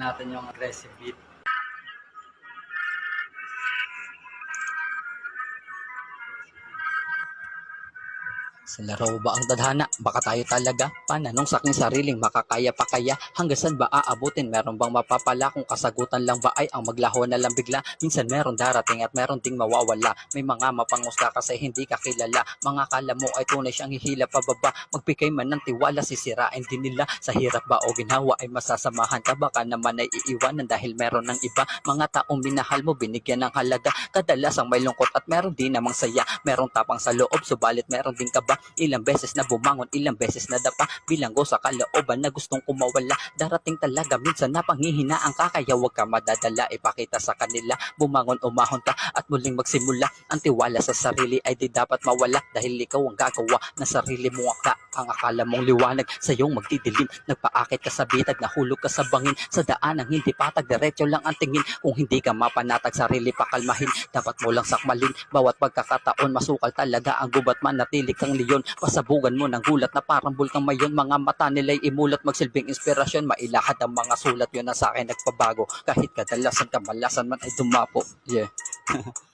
natin yung aggressive beat. Sa laro ba ang tadhana? Baka tayo talaga pananong sa aking sariling makakaya pa kaya hanggang saan ba aabutin? Meron bang mapapala kung kasagutan lang ba ay ang maglaho na lang bigla? Minsan meron darating at meron ding mawawala. May mga mapangusga kasi hindi ka kilala. Mga kala mo ay tunay siyang hihila pababa. Magbigay man ng tiwala sisirain din nila. Sa hirap ba o ginhawa ay masasamahan ka baka naman ay iiwanan dahil meron ng iba. Mga taong minahal mo binigyan ng halaga. Kadalasang may lungkot at meron din namang saya. Merong tapang sa loob subalit meron din kaba. Ilang beses na bumangon, ilang beses na dapa. Bilanggo sa kalooban na gustong kumawala. Darating talaga minsan na panghihinaan ka kaya huwag ka madadala. Ipakita sa kanila. Bumangon, umahon ka at muling magsimula. Ang tiwala sa sarili ay di dapat mawala dahil ikaw ang gagawa ng sarili mo ka. Ang akala mong liwanag sa iyong magdidilim. Nagpaakit ka sa bitag, nahulog ka sa bangin. Sa daan ang hindi patag, diretso lang ang tingin. Kung hindi ka mapanatag, sarili pakalmahin. Dapat mo lang sakmalin. Bawat pagkakataon, masukal talaga ang gubat manatili kang leon. Pasabugan mo ng gulat na parang bulkang mayon. Mga mata nila'y imulat, magsilbing inspirasyon. Mailahad ang mga sulat, yun ang sa akin nagpabago. Kahit kadalasan kamalasan man ay dumapo. Yeah.